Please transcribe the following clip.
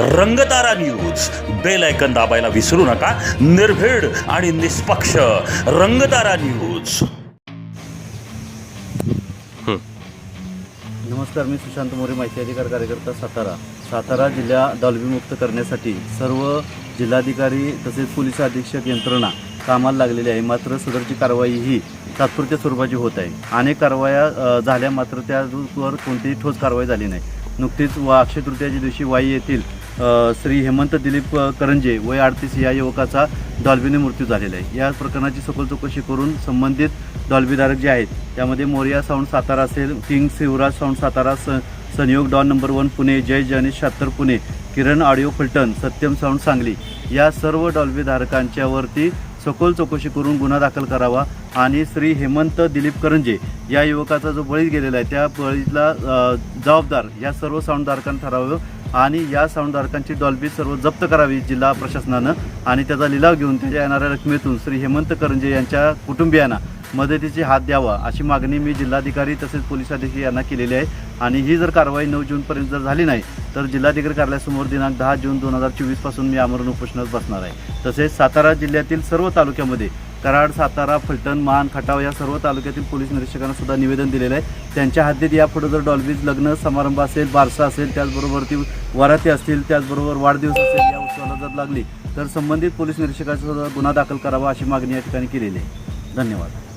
Rangtara news bell ऐकन दाबायला विसरू नका. निर्भीड आणि निष्पक्ष रंगतारा न्यूज नमस्कार मी सुशांत मोरे माहिती अधिकार कार्यकर्ता सातारा. सातारा जिल्हा डॉल्बीमुक्त करण्यासाठी सर्व जिल्हाधिकारी तसेच पोलीस अधीक्षक यंत्रणा कामाला लागलेली आहे. मात्र सदरची कारवाई ही तात्पुरत्या स्वरूपाची होत आहे. अनेक कारवाया झाल्या मात्र त्यावर कोणतीही ठोस कारवाई झाली नाही. नुकतीच वा अक्षय तृतीयाच्या दिवशी वाई येथील श्री हेमंत दिलीप करंजे वय अडतीस या युवकाचा डॉल्बीने मृत्यू झालेला आहे. या प्रकरणाची सखोल चौकशी करून संबंधित डॉल्बीधारक जे आहेत त्यामध्ये मोरिया साऊंड सातारा असेल किंग शिवराज साऊंड सातारा स Sanyog Don number one Pune जय जनिश शात्तर पुणे किरण ऑडिओ फलटण सत्यम साऊंड सांगली या सर्व डॉल्बीधारकांच्यावरती सखोल चौकशी करून गुन्हा दाखल करावा आणि श्री हेमंत दिलीप करंजे या युवकाचा जो बळी गेलेला आहे त्या बळीला जबाबदार या सर्व साऊंडधारकांना ठरावं आणि या साऊंडधारकांची डॉल्बी सर्व जप्त करावी जिल्हा प्रशासनानं आणि त्याचा लिलाव घेऊन त्याच्या येणाऱ्या रकमेतून श्री हेमंत करंजे यांच्या कुटुंबियांना मदतीची हात द्यावा अशी मागणी मी जिल्हाधिकारी तसेच पोलीस अधीक्षक यांना केलेली आहे. आणि ही जर कारवाई नऊ जूनपर्यंत जर झाली नाही तर जिल्हाधिकारी कार्यालयासमोर दिनांक दहा जून दोन हजार चोवीसपासून मी आमरण उपोषणात बसणार आहे. तसेच सातारा जिल्ह्यातील सर्व तालुक्यामध्ये कराड सातारा फलटण मान खटाव या सर्व तालुक्यातील पोलीस निरीक्षकांना सुद्धा निवेदन दिलेलं आहे. त्यांच्या हद्दीत यापुढे जर डॉल्बीज लग्न समारंभ असेल बारसा असेल त्याचबरोबर ती वराती असतील त्याचबरोबर वाढदिवस असेल या उत्सवाला जर लागली तर संबंधित पोलीस निरीक्षकांचा सुद्धा गुन्हा दाखल करावा अशी मागणी या ठिकाणी केलेली आहे. धन्यवाद.